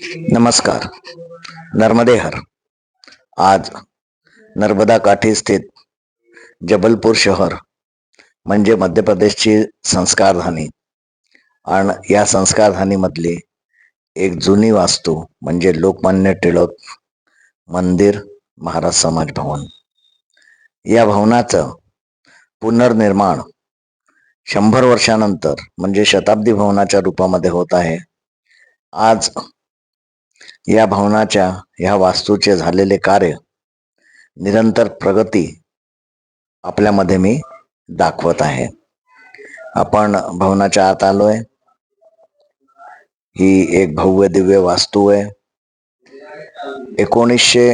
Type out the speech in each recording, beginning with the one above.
नमस्कार. नर्मदेहर. आज नर्मदा काठी स्थित जबलपूर शहर म्हणजे मध्य प्रदेशची संस्कारधानी. आणि या संस्कारधानीमधली एक जुनी वास्तू म्हणजे लोकमान्य टिळक मंदिर महाराज समाज भवन. या भवनाचं पुनर्निर्माण शंभर वर्षानंतर म्हणजे शताब्दी भवनाच्या रूपामध्ये होत आहे. आज या भवनाच्या ह्या वास्तूचे झालेले कार्य निरंतर प्रगती आपल्यामध्ये मी दाखवत आहे. आपण भवनाच्या आत आलोय. ही एक भव्य दिव्य वास्तू आहे. एकोणीसशे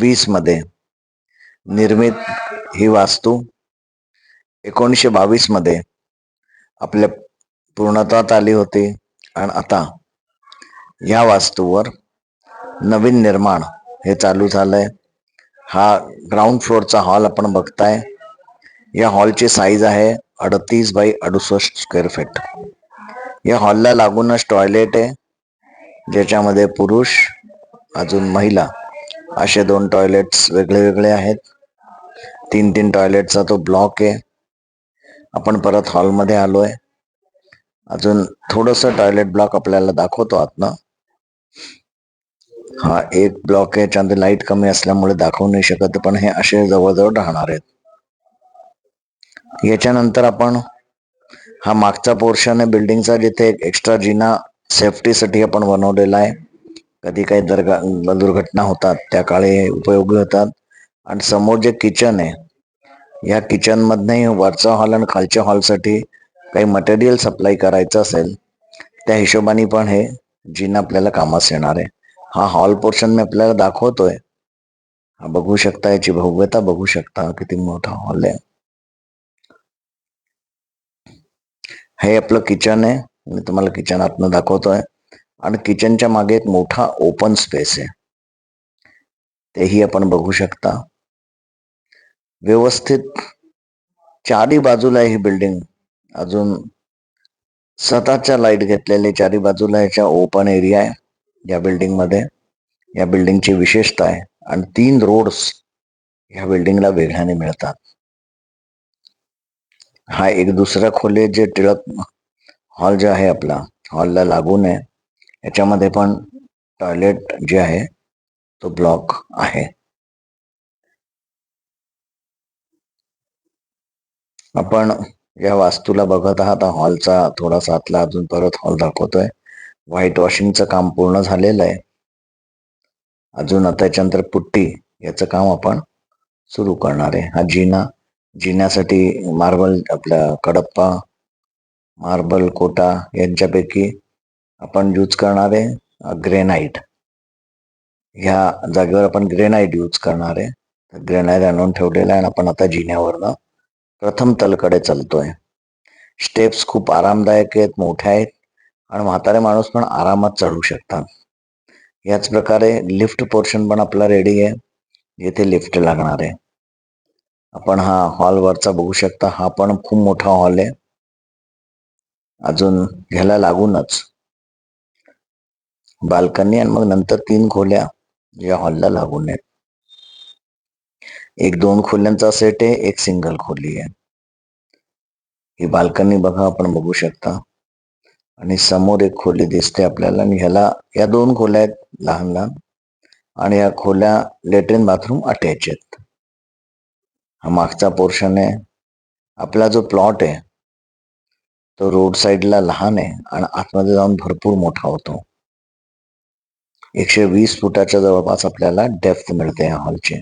वीसमध्ये निर्मित ही वास्तू एकोणीसशे बावीसमध्ये आपल्या पूर्णत्वात आली होती. आणि आता या वास्तूवर नवीन निर्माण हे चालू झालंय. हा ग्राउंड फ्लोअरचा हॉल आपण बघताय. या हॉलची साईज आहे अडतीस बाय अडुसष्ट स्क्वेअर फीट या हॉलला लागूनच टॉयलेट आहे. ज्याच्यामध्ये पुरुष अजून महिला असे दोन टॉयलेट्स वेगळे वेगळे आहेत. तीन तीन टॉयलेटचा तो ब्लॉक आहे. आपण परत हॉलमध्ये आलोय. अजून थोडस टॉयलेट ब्लॉक आपल्याला दाखवतो आतनं. हा एक ब्लॉक आहे. याच्यामध्ये लाइट कमी असल्यामुळे दाखवू नाही शकत पण हे असे जवळजवळ राहणार आहेत. याच्यानंतर आपण हा मागचा पोर्शन आहे. बिल्डिंगचा जिथे एक एक्स्ट्रा जिना सेफ्टीसाठी आपण बनवलेला आहे. कधी काही दरगा दुर्घटना होतात त्या काळी उपयोगी होतात. आणि समोर जे किचन आहे या किचनमधनंही वरचा हॉल आणि खालच्या हॉलसाठी काही मटेरियल सप्लाय करायचं असेल त्या हिशोबाने पण हे जिना आपल्याला कामास येणार आहे. हा हॉल पोर्शन मी आपल्याला दाखवतोय. हा बघू शकता याची भव्यता बघू शकता किती मोठा हॉल आहे. हे आपलं किचन आहे. मी तुम्हाला किचन आतनं दाखवतोय. आणि किचनच्या मागे एक मोठा ओपन स्पेस आहे. तेही आपण बघू शकता. व्यवस्थित चारी बाजूला ही बिल्डिंग अजून स्वतःच्या लाइट घेतलेली चारी बाजूला याच्या ओपन एरिया आहे. या बिल्डिंगमध्ये या बिल्डिंगची विशेषता आहे. आणि तीन रोड्स ह्या बिल्डिंगला वेगळ्याने मिळतात. हा एक दुसरा खोली जे टिळक हॉल जे आहे आपला हॉलला लागून आहे. याच्यामध्ये पण टॉयलेट जे आहे तो ब्लॉक आहे. आपण या वास्तूला बघत आहात. हॉलचा थोडासा आतला अजून परत हॉल दाखवतोय. व्हाईट वॉशिंगचं काम पूर्ण झालेलं आहे. अजून आता पुट्टी याचं काम आपण सुरू करणार आहे. हा जिना जिन्यासाठी मार्बल आपल्या कडप्पा मार्बल कोटा यांच्यापैकी आपण यूज करणार आहे ग्रेनाईट ह्या जागेवर आपण ग्रेनाईट यूज करणार आहे. ग्रेनाईट आणून ठेवलेला आहे आणि आपण आता जिन्यावरनं प्रथम तलकडे चालतोय. स्टेप्स खूप आरामदायक आहेत मोठ्या आहेत. आणि म्हातारे माणूस पण आरामात चढू शकतात. याच प्रकारे लिफ्ट पोर्शन पण आपला रेडी आहे. येथे लिफ्ट लागणार आहे. आपण हा हॉल वरचा बघू शकता. हा पण खूप मोठा हॉल आहे. अजून घ्यायला लागूनच. बाल्कनी आणि मग नंतर तीन खोल्या या हॉलला लागून आहेत. एक दोन खोल्यांचा सेट आहे. एक सिंगल खोली आहे. ही बाल्कनी बघा आपण बघू शकता. आणि समोर एक खोली दिसते आपल्याला. आणि ह्याला या दोन खोल्या आहेत लहान लहान. आणि या खोल्या लेट्रिन बाथरूम अटॅच आहेत. हा मागचा पोर्शन आहे. आपला जो प्लॉट आहे तो रोड साईडला लहान आहे आणि आतमध्ये जाऊन भरपूर मोठा होतो. एकशे वीस फुटाच्या जवळपास आपल्याला डेप्थ मिळते या हॉलची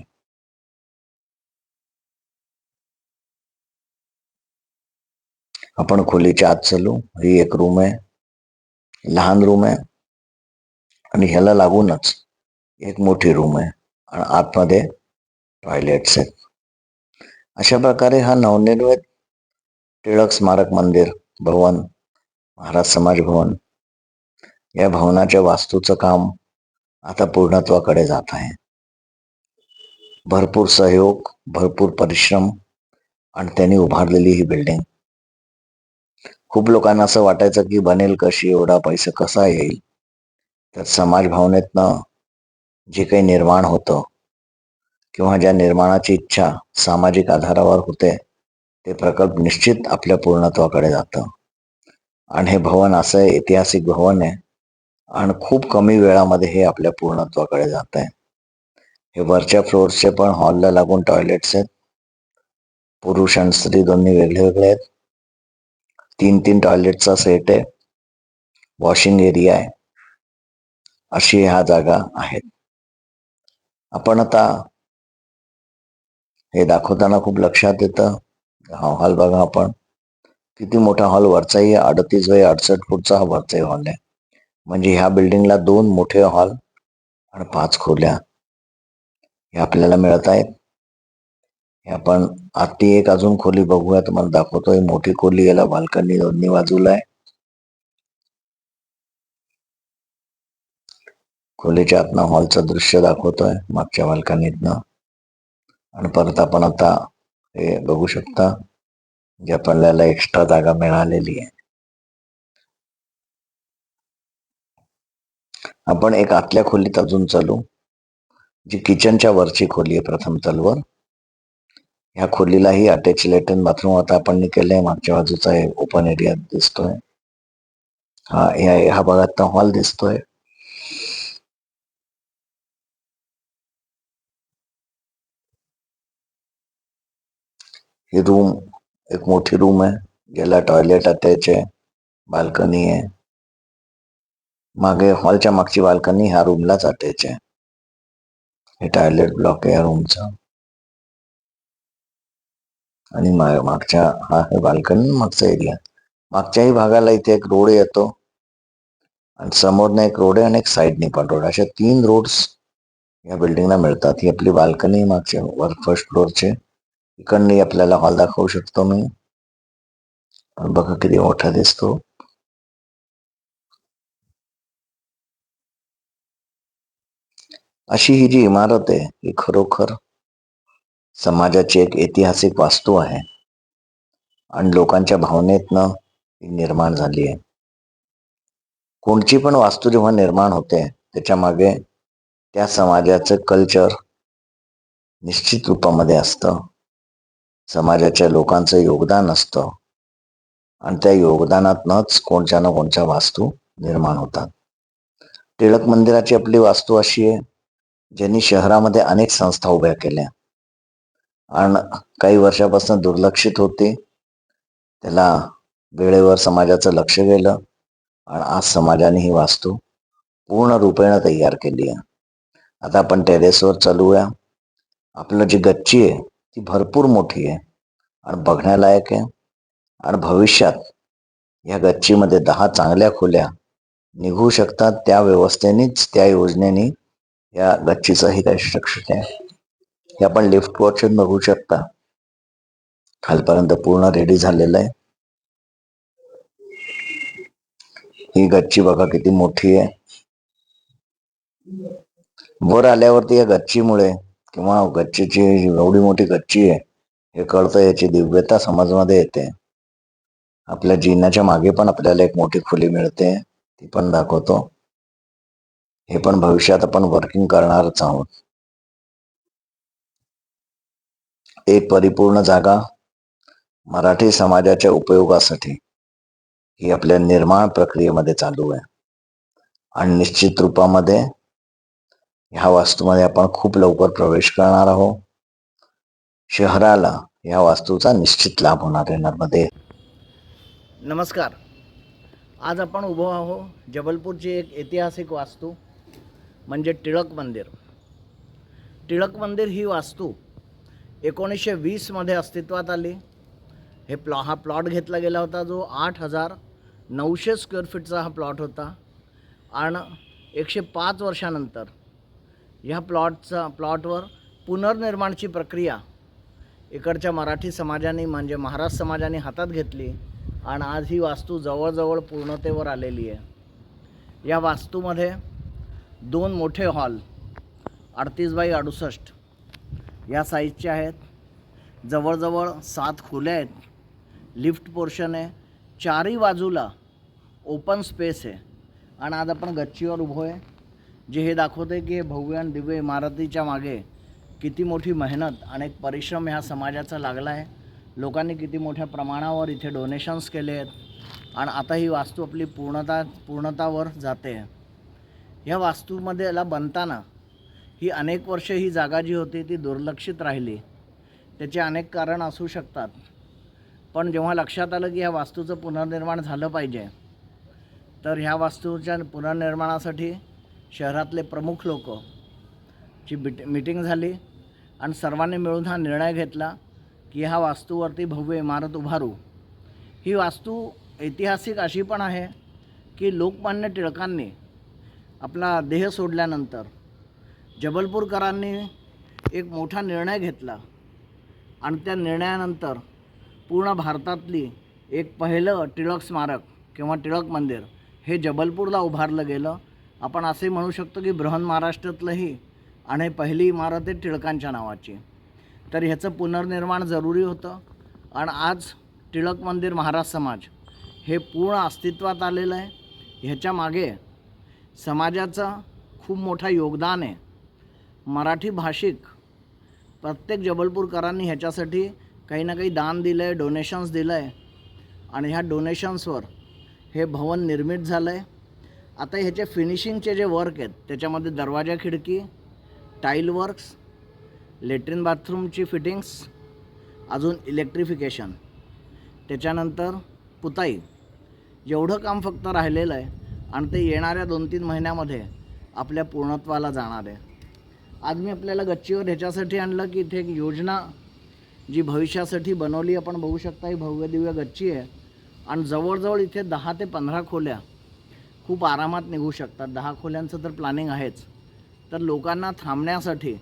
आपण खोलीच्या आत चालू. ही एक रूम आहे. लहान रूम आहे आणि ह्याला लागूनच एक मोठी रूम आहे आणि आतमध्ये टॉयलेट्स आहेत. अशा प्रकारे हा नवनिर्मित टिळक स्मारक मंदिर भवन महाराज समाज भवन या भवनाच्या वास्तूचं काम आता पूर्णत्वाकडे जात आहे. भरपूर सहयोग भरपूर परिश्रम आणि त्यांनी उभारलेली ही बिल्डिंग खूप लोकांना असं वाटायचं की बनेल कशी एवढा पैसा कसा येईल? तर समाज भावनेतनं जे काही निर्माण होतं किंवा ज्या निर्माणाची इच्छा सामाजिक आधारावर होते ते प्रकल्प निश्चित आपल्या पूर्णत्वाकडे जातं. आणि हे भवन असं आहे ऐतिहासिक भवन आहे. आणि खूप कमी वेळामध्ये हे आपल्या पूर्णत्वाकडे जात आहे हे वरच्या फ्लोअर्सचे पण हॉलला लागून टॉयलेट्स आहेत. पुरुष आणि स्त्री दोन्ही वेगळे वेगळे आहेत. तीन तीन टॉयलेटचा सेट आहे. वॉशिंग एरिया आहे. अशी ह्या जागा आहेत. आपण आता हे दाखवताना खूप लक्षात येतं. हा हॉल बघा आपण. किती मोठा हॉल वरचाही अडतीस बाय अडसष्ट फूटचा हा वरचाही हॉल आहे. म्हणजे ह्या बिल्डिंगला दोन मोठे हॉल आणि पाच खोल्या हे आपल्याला मिळत आहेत. आपण आत्ती एक अजून खोली बघूया तुम्हाला दाखवतोय. मोठी खोली याला बाल्कनी दोन्ही बाजूला आहे. खोलीच्या आतनं हॉलचं दृश्य दाखवतोय मागच्या बाल्कनीतनं. आणि परत आपण आता हे बघू शकता जे आपल्याला एक्स्ट्रा जागा मिळालेली आहे. आपण एक आतल्या खोलीत अजून चालू जी किचनच्या वरची खोली आहे प्रथम तलवर. ह्या खोलीलाही अटॅच लेटन बाथरूम आता आपण केलंय मागच्या बाजूचा ओपन एरिया दिसतोय. हा ह्या ह्या भागात हॉल दिसतोय. ही रूम एक मोठी रूम आहे. ज्याला टॉयलेट अटॅच आहे. बाल्कनी आहे. मागे हॉलच्या मागची बाल्कनी ह्या रूमलाच अटॅच आहे. हे टॉयलेट ब्लॉक आहे या रूमचा आणि मागच्या हा आहे बाल्कनी मागचा एरिया मागच्याही भागाला इथे एक रोड येतो. आणि समोरने एक रोड आहे आणि एक साईडने पण रोड. अशा तीन रोड्स या बिल्डिंगला मिळतात. ही आपली बाल्कनी मागच्या वर फर्स्ट फ्लोअरचे इकडनी आपल्याला हॉल दाखवू शकतो मी. बघा किती मोठा दिसतो. अशी ही जी इमारत आहे ही खरोखर समाजाची एक ऐतिहासिक वास्तू आहे. आणि लोकांच्या भावनेतनं ती निर्माण झाली आहे. कोणची पण वास्तू जेव्हा निर्माण होते त्याच्यामागे त्या समाजाचं कल्चर निश्चित रूपामध्ये असतं. समाजाच्या लोकांचं योगदान असतं. आणि त्या योगदानातनच कोणच्या ना कोणच्या वास्तू निर्माण होतात. टिळक मंदिराची आपली वास्तू अशी आहे ज्यांनी शहरामध्ये अनेक संस्था उभ्या केल्या. काही वर्षापासून दुर्लक्षित होते. त्याला वेळेवर समाजाचं लक्ष गेलं. आणि आज समाजाने ही वास्तू पूर्ण रूपेण तयार केली आहे. आता आपण टेरेसवर चालूया. आपलं जी गच्ची आहे ती भरपूर मोठी आहे. आणि बघण्यालायक आहे. आणि भविष्यात या गच्चीमध्ये दहा चांगल्या खोल्या निघू शकतात. त्या व्यवस्थेनेच त्या योजनेने या गच्चीचंही काही स्ट्रक्चर आहे. हे आपण लिफ्ट वॉचन बघू शकता. खालपर्यंत पूर्ण रेडी झालेलं आहे. ही गच्ची बघा किती मोठी आहे. वर आल्यावरती या गच्चीमुळे किंवा गच्चीची एवढी मोठी गच्ची आहे हे कळतं याची दिव्यता समाजमध्ये येते. आपल्या जीनाच्या मागे पण आपल्याला एक मोठी खोली मिळते ती पण दाखवतो. हे पण भविष्यात आपण वर्किंग करणारच आहोत. एक परिपूर्ण जागा मराठी समाजाच्या उपयोगासाठी ही आपल्या निर्माण प्रक्रियेमध्ये चालू आहे. आणि निश्चित रूपामध्ये ह्या वास्तूमध्ये आपण खूप लवकर प्रवेश करणार आहोत. शहराला या वास्तूचा निश्चित लाभ होणार आहे नर्मदे. नमस्कार. आज आपण उभो आहो जबलपूरची एक ऐतिहासिक वास्तू म्हणजे टिळक मंदिर. टिळक मंदिर ही वास्तू एकोणीसशे वीसमध्ये अस्तित्वात आली. हे प्लॉ हा प्लॉट घेतला गेला होता जो आठ हजार नऊशे स्क्वेअर फीटचा हा प्लॉट होता. आणि एकशे पाच वर्षानंतर ह्या प्लॉटचा प्लॉटवर पुनर्निर्माणची प्रक्रिया इकडच्या मराठी समाजाने म्हणजे महाराज समाजाने हातात घेतली आणि आज ही वास्तू जवळजवळ पूर्णतेवर आलेली आहे. या वास्तूमध्ये दोन मोठे हॉल अडतीस बाय अडुसष्ट या साईजचे आहेत. जवळजवळ सात खोल्या आहेत. लिफ्ट पोर्शन आहे. चारही बाजूला ओपन स्पेस आहे. आणि आज आपण गच्चीवर उभो आहे. जे हे दाखवतं आहे की हे भव्य आणि दिव्य इमारतीच्या मागे किती मोठी मेहनत आणि एक परिश्रम ह्या समाजाचा लागला आहे. लोकांनी किती मोठ्या प्रमाणावर इथे डोनेशन्स केले आहेत. आणि आता ही वास्तू आपली पूर्णता पूर्णतावर जाते. ह्या वास्तूमध्येला बनताना ही अनेक वर्ष ही जागा जी होती ती दुर्लक्षित राहिली. त्याचे अनेक कारण असू शकतात. पण जेव्हा लक्षात आलं की ह्या वास्तूचं पुनर्निर्माण झालं पाहिजे तर ह्या वास्तूच्या पुनर्निर्माणासाठी शहरातले प्रमुख लोक ची बिट मीटिंग झाली आणि सर्वांनी मिळून हा निर्णय घेतला की ह्या वास्तूवरती भव्य इमारत उभारू. ही वास्तू ऐतिहासिक अशी पण आहे की लोकमान्य टिळकांनी आपला देह सोडल्यानंतर जबलपूरकरांनी एक मोठा निर्णय घेतला. आणि त्या निर्णयानंतर पूर्ण भारतातली एक पहिलं टिळक स्मारक किंवा टिळक मंदिर हे जबलपूरला उभारलं गेलं. आपण असे म्हणू शकतो की बृहन महाराष्ट्रातलंही आणि पहिली इमारत आहे टिळकांच्या नावाची. तर ह्याचं पुनर्निर्माण जरुरी होतं. आणि आज टिळक मंदिर महाराज समाज हे पूर्ण अस्तित्वात आलेलं आहे. ह्याच्या मागे समाजाचं खूप मोठं योगदान आहे. मराठी भाषिक प्रत्येक जबलपूरकरांनी ह्याच्यासाठी काही ना काही दान दिलं आहे डोनेशन्स दिलं आहे आणि ह्या डोनेशन्सवर हे भवन निर्मित झालं आहे आता ह्याचे फिनिशिंगचे जे वर्क आहेत त्याच्यामध्ये दरवाजा खिडकी टाईल वर्क्स लेट्रिन बाथरूमची फिटिंग्स अजून इलेक्ट्रिफिकेशन त्याच्यानंतर पुताई. एवढं काम फक्त राहिलेलं आहे आणि ते येणाऱ्या दोन तीन महिन्यामध्ये आपल्या पूर्णत्वाला जाणार आहे. आज मी आपल्याला गच्चीवर ह्याच्यासाठी आणलं की इथे एक योजना जी भविष्यासाठी बनवली आपण बघू शकता ही भव्य दिव्य गच्ची आहे. आणि जवळजवळ इथे दहा ते पंधरा खोल्या खूप आरामात निघू शकतात. दहा खोल्यांचं तर प्लॅनिंग आहेच. तर लोकांना थांबण्यासाठी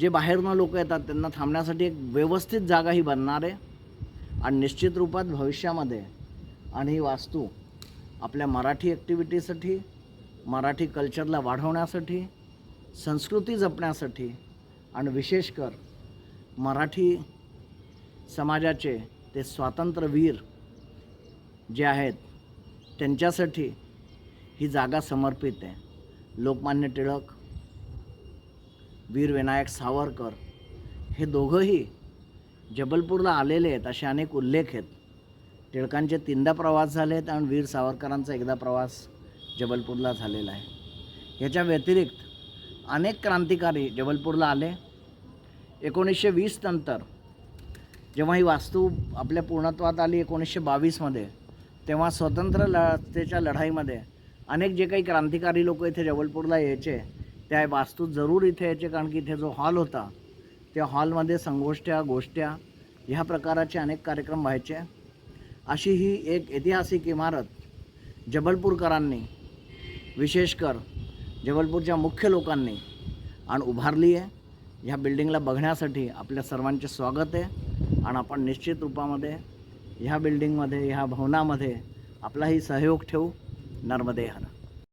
जे बाहेरनं लोक येतात त्यांना थांबण्यासाठी एक व्यवस्थित जागा ही बनणार आहे. आणि निश्चित रूपात भविष्यामध्ये आणि ही वास्तू आपल्या मराठी ॲक्टिव्हिटीसाठी मराठी कल्चरला वाढवण्यासाठी संस्कृती जपण्यासाठी आणि विशेषकर मराठी समाजाचे ते स्वातंत्र्यवीर जे आहेत त्यांच्यासाठी ही जागा समर्पित आहे. लोकमान्य टिळक वीर विनायक सावरकर हे दोघंही जबलपूरला आलेले आहेत असे अनेक उल्लेख आहेत. टिळकांचे तीनदा प्रवास झाले आहेत आणि वीर सावरकरांचा एकदा प्रवास जबलपूरला झालेला आहे. याच्या व्यतिरिक्त अनेक क्रांतिकारी जबलपूरला आले. एकोणीसशे वीस नंतर जेव्हा ही वास्तू आपल्या पूर्णत्वात आली एकोणीसशे बावीसमध्ये तेव्हा स्वतंत्र लढतेच्या लढाईमध्ये अनेक जे काही क्रांतिकारी लोक इथे जबलपूरला यायचे त्या वास्तू जरूर इथे यायचे कारण की इथे जो हॉल होता त्या हॉलमध्ये संगोष्ठ्या गोष्ट्या ह्या प्रकाराचे अनेक कार्यक्रम व्हायचे. अशी ही एक ऐतिहासिक इमारत जबलपूरकरांनी विशेषकर जबलपूरच्या मुख्य लोकांनी आणि उभारली आहे. ह्या बिल्डिंगला बघण्यासाठी आपल्या सर्वांचे स्वागत आहे. आणि आपण निश्चित रूपामध्ये ह्या बिल्डिंगमध्ये ह्या भवनामध्ये आपलाही सहयोग ठेवू. नर्मदे हर.